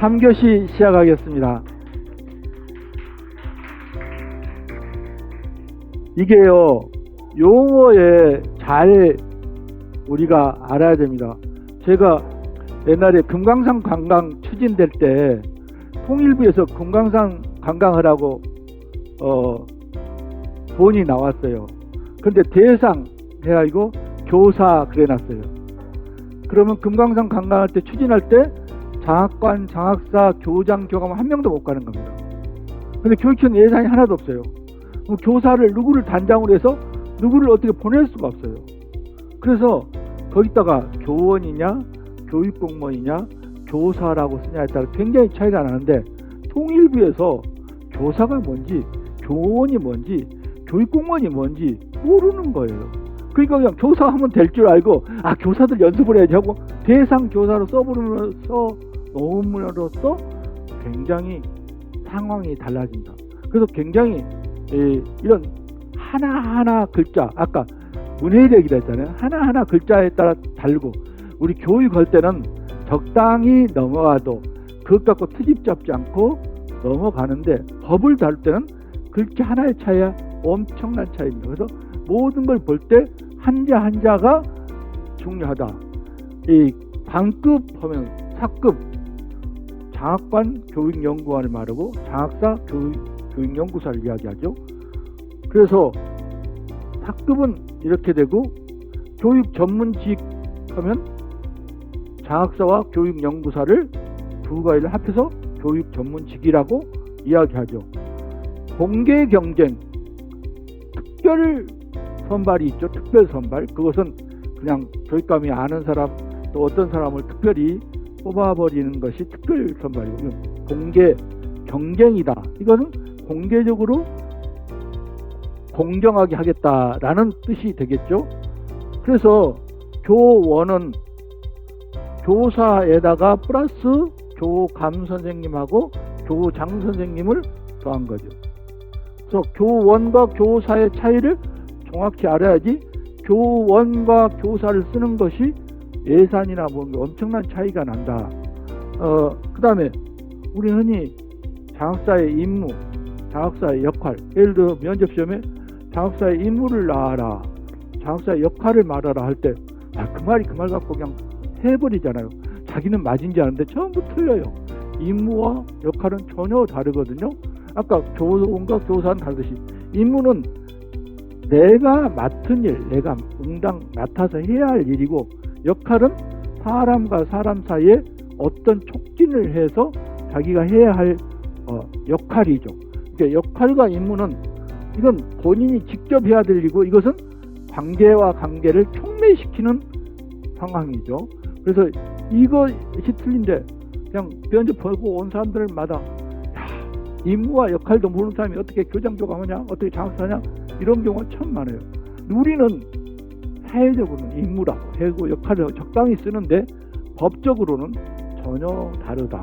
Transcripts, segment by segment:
3교시 시작하겠습니다. 이게요, 용어에 잘 우리가 알아야 됩니다. 제가 옛날에 금강산 관광 추진될 때 통일부에서 금강산 관광하라고 어, 돈이 나왔어요. 근데 대상 해가지고 교사 그래놨어요. 그러면 금강산 관광할 때 추진할 때 장학관, 장학사, 교장, 교감 한 명도 못 가는 겁니다. 근데 교육청 예산이 하나도 없어요. 교사를 누구를 단장으로 해서 누구를 어떻게 보낼 수가 없어요. 그래서 거기다가 교원이냐, 교육공무원이냐, 교사라고 쓰냐에 따라 굉장히 차이가 나는데 통일부에서 교사가 뭔지, 교원이 뭔지, 교육공무원이 뭔지 모르는 거예요. 그러니까 그냥 교사하면 될 줄 알고 아 교사들 연습을 해야지 하고 대상 교사로 써부르면서 논문으로서 굉장히 상황이 달라진다. 그래서 굉장히 에, 이런 하나하나 글자 아까 문해력이라 했잖아요. 하나하나 글자에 따라 다르고 우리 교육할 때는 적당히 넘어가도 그것 갖고 트집 잡지 않고 넘어가는데 법을 다룰 때는 글자 하나의 차이야 엄청난 차이입니다. 그래서 모든 걸 볼 때 한자 한자가 중요하다. 이 반급 하면 사급 장학관 교육연구원을 말하고 장학사 교육, 교육연구사를 이야기하죠. 그래서 사급은 이렇게 되고 교육 전문직 하면 장학사와 교육연구사를 두 가지를 합해서 교육 전문직이라고 이야기하죠. 공개 경쟁 특별 선발이 있죠. 특별 선발. 그것은 그냥 교육감이 아는 사람 또 어떤 사람을 특별히 뽑아버리는 것이 특별 선발이고 공개 경쟁이다. 이거는 공개적으로 공정하게 하겠다라는 뜻이 되겠죠. 그래서 교원은 교사에다가 플러스 교감 선생님하고 교장 선생님을 더한 거죠. 그래서 교원과 교사의 차이를 정확히 알아야지 교원과 교사를 쓰는 것이 예산이나 뭐 엄청난 차이가 난다. 어, 그 다음에 우리 흔히 장학사의 임무, 장학사의 역할, 예를 들어 면접시험에 장학사의 임무를 나와라, 장학사의 역할을 말하라 할 때, 아, 그 말이 그 말 갖고 그냥 해버리잖아요. 자기는 맞은지 아는데 전부 틀려요. 임무와 역할은 전혀 다르거든요. 아까 교원과 교사는 다르듯이 임무는 내가 맡은 일, 내가 응당 맡아서 해야 할 일이고 역할은 사람과 사람 사이에 어떤 촉진을 해서 자기가 해야 할 어, 역할이죠. 그러니까 역할과 임무는 이건 본인이 직접 해야 될 일이고 이것은 관계와 관계를 촉매시키는 상황이죠. 그래서 이것이 틀린데 그냥 면접 보고 온 사람들마다 야, 임무와 역할도 모르는 사람이 어떻게 교장 교감하냐 어떻게 장사하냐 이런 경우가 참 많아요. 우리는 사회적으로는 임무라고 해고 역할을 적당히 쓰는데 법적으로는 전혀 다르다.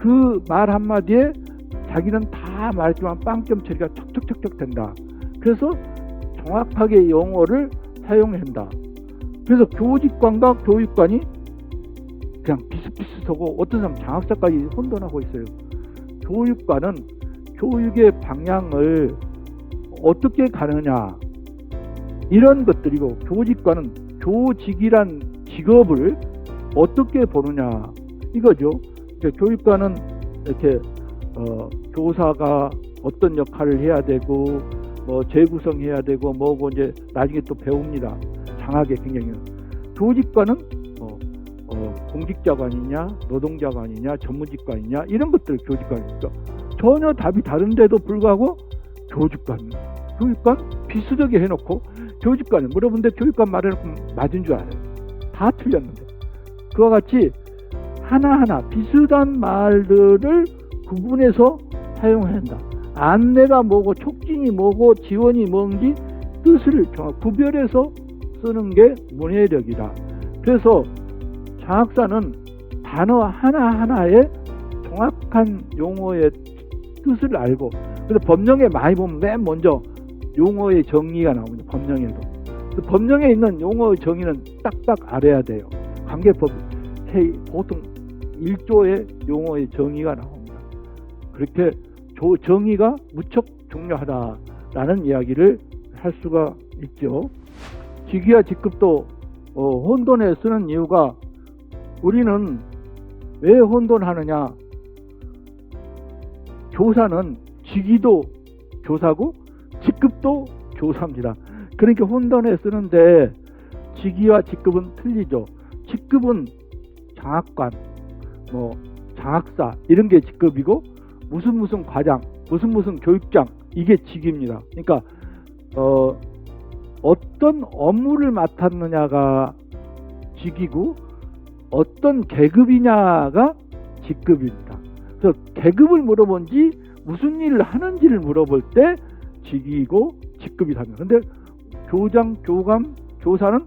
그 말 한마디에 자기는 다 말했지만 빵점 처리가 척척척척 된다. 그래서 정확하게 용어를 사용한다. 그래서 교직관과 교육관이 그냥 비슷비슷하고 어떤 사람 장학사까지 혼돈하고 있어요. 교육관은 교육의 방향을 어떻게 가느냐 이런 것들이고 교직관은 교직이란 직업을 어떻게 보느냐 이거죠. 그러니까 교육관은 이렇게 어, 교사가 어떤 역할을 해야 되고 뭐 재구성해야 되고 뭐고 이제 나중에 또 배웁니다. 장학의 굉장히 교직관은 어, 어, 공직자관이냐 노동자관이냐 전문직관이냐 이런 것들 교직관이니까 전혀 답이 다른데도 불구하고 교직관 교육관 비슷하게 해놓고 교직관을 물어본데 교육관 말해놓고 맞은 줄 알아요. 다 틀렸는데 그와 같이 하나하나 비슷한 말들을 구분해서 사용해야 한다. 안내가 뭐고 촉진이 뭐고 지원이 뭔지 뜻을 정확 구별해서 쓰는 게 문해력이다. 그래서 장학사는 단어 하나하나에 정확한 용어의 뜻을 알고 그래서 법령에 많이 보면 맨 먼저 용어의 정의가 나옵니다. 법령에도. 법령에 있는 용어의 정의는 딱딱 알아야 돼요. 관계법, 보통 1조의 용어의 정의가 나옵니다. 그렇게 조- 정의가 무척 중요하다라는 이야기를 할 수가 있죠. 직위와 직급도 어, 혼돈에 쓰는 이유가 우리는 왜 혼돈하느냐? 교사는 직위도 교사고 직급도 교사입니다. 그러니까 혼돈에 쓰는데 직위와 직급은 틀리죠. 직급은 장학관, 뭐 장학사 이런 게 직급이고 무슨 무슨 과장, 무슨 무슨 교육장 이게 직입니다. 그러니까 어, 어떤 업무를 맡았느냐가 직이고 어떤 계급이냐가 직급입니다. 그래서 계급을 물어본지 무슨 일을 하는지를 물어볼 때 직이고 직급이 답니다. 근데 교장, 교감, 교사는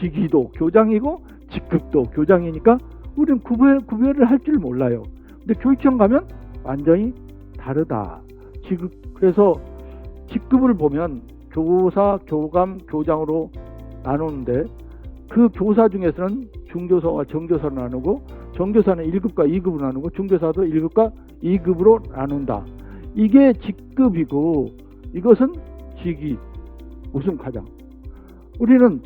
직위도 교장이고 직급도 교장이니까 우리는 구별, 구별을 할 줄 몰라요. 근데 교육청 가면 완전히 다르다. 직급, 그래서 직급을 보면 교사, 교감, 교장으로 나누는데 그 교사 중에서는 중교사와 정교사로 나누고 정교사는 1급과 2급으로 나누고 중교사도 1급과 2급으로 나눈다. 이게 직급이고 이것은 직위 무슨 과장. 우리는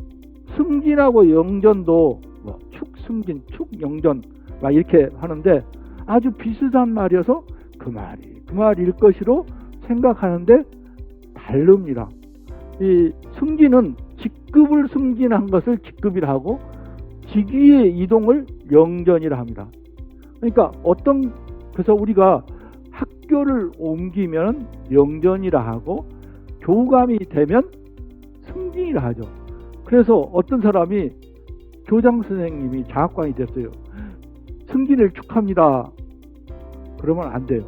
승진하고 영전도 뭐 축승진, 축영전 막 이렇게 하는데 아주 비슷한 말이어서 그 말이 그 말일 것으로 생각하는데 다릅니다. 이 승진은 직급을 승진한 것을 직급이라 하고 직위의 이동을 영전이라 합니다. 그러니까 어떤 그래서 우리가 학교를 옮기면 영전이라 하고 교감이 되면 승진이라 하죠. 그래서 어떤 사람이 교장 선생님이 장학관이 됐어요. 승진을 축하합니다. 그러면 안 돼요.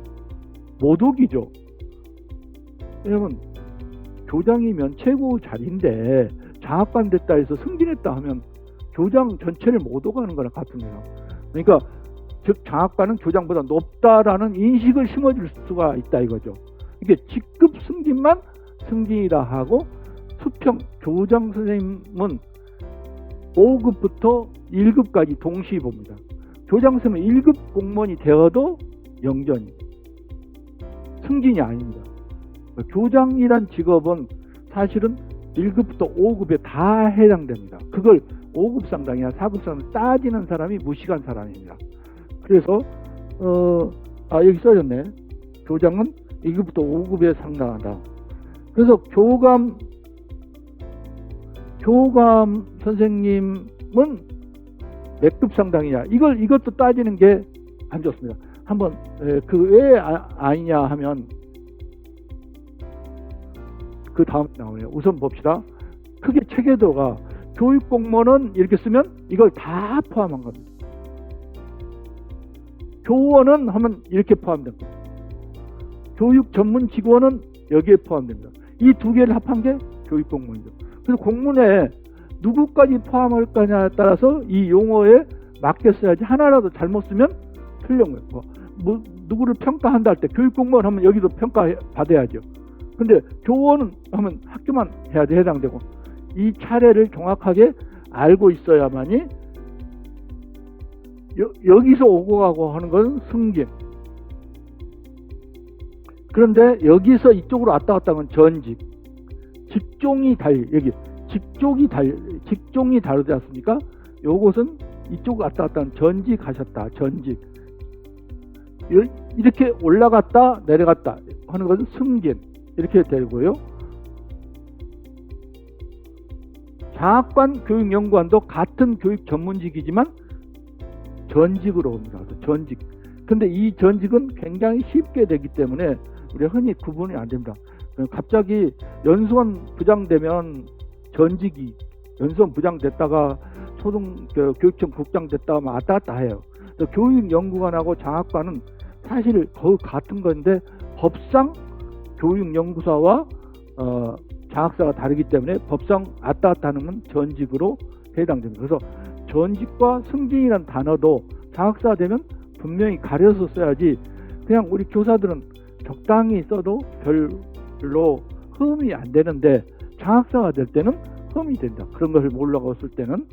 모독이죠. 왜냐면 교장이면 최고 자리인데 장학관 됐다 해서 승진했다 하면 교장 전체를 모독하는 거랑 같습니다. 그러니까 즉 장학관은 교장보다 높다라는 인식을 심어줄 수가 있다 이거죠. 이게 직급 승진만 승진이라 하고 수평 교장 선생님은 5급부터 1급까지 동시에 봅니다. 교장 선생님은 1급 공무원이 되어도 영전이 승진이 아닙니다. 교장이란 직업은 사실은 1급부터 5급에 다 해당됩니다. 그걸 5급 상당이나 4급 상당 따지는 사람이 무식한 사람입니다. 그래서 어, 아 여기 써졌네. 교장은 2급부터 5급에 상당하다. 그래서 교감 교감 선생님은 몇 급 상당이냐 이걸 이것도 따지는 게 안 좋습니다. 한번 그왜 아니냐 하면 그 다음 나오네요. 우선 봅시다. 크게 체계도가 교육 공무원은 이렇게 쓰면 이걸 다 포함한 겁니다. 교원은 하면 이렇게 포함됩니다. 교육 전문 직원은 여기에 포함됩니다. 이 두 개를 합한 게 교육 공무원이죠. 그래서 공문에 누구까지 포함할 거냐에 따라서 이 용어에 맞게 써야지 하나라도 잘못 쓰면 틀린 거예요. 뭐, 뭐 누구를 평가한다 할 때 교육 공무원 하면 여기도 평가 받아야죠. 근데 교원은 하면 학교만 해야 돼 해당되고 이 차례를 정확하게 알고 있어야만이 여, 기서 오고 가고 하는 것은 승진. 그런데 여기서 이쪽으로 왔다 갔다 하면 전직. 직종이 달 여기 직종이 달 직종이 다르지 않습니까? 요것은 이쪽 왔다 갔다 하면 전직 하셨다. 전직. 이렇게 올라갔다 내려갔다 하는 것은 승진. 이렇게 되고요. 장학관 교육연구원도 같은 교육 전문직이지만 전직으로 옵니다. 전직. 근데 이 전직은 굉장히 쉽게 되기 때문에 우리가 흔히 구분이 안 됩니다. 갑자기 연수원 부장 되면 전직이 연수원 부장 됐다가 초등 교육청 국장 됐다가 왔다 갔다 해요. 교육 연구관하고 장학관은 사실 거의 같은 건데 법상 교육 연구사와 어, 장학사가 다르기 때문에 법상 왔다 갔다 하는 건 전직으로 해당됩니다. 그래서 전직과 승진이라는 단어도 장학사 되면 분명히 가려서 써야지 그냥 우리 교사들은 적당히 써도 별로 흠이 안 되는데 장학사가 될 때는 흠이 된다. 그런 것을 몰라갔을 때는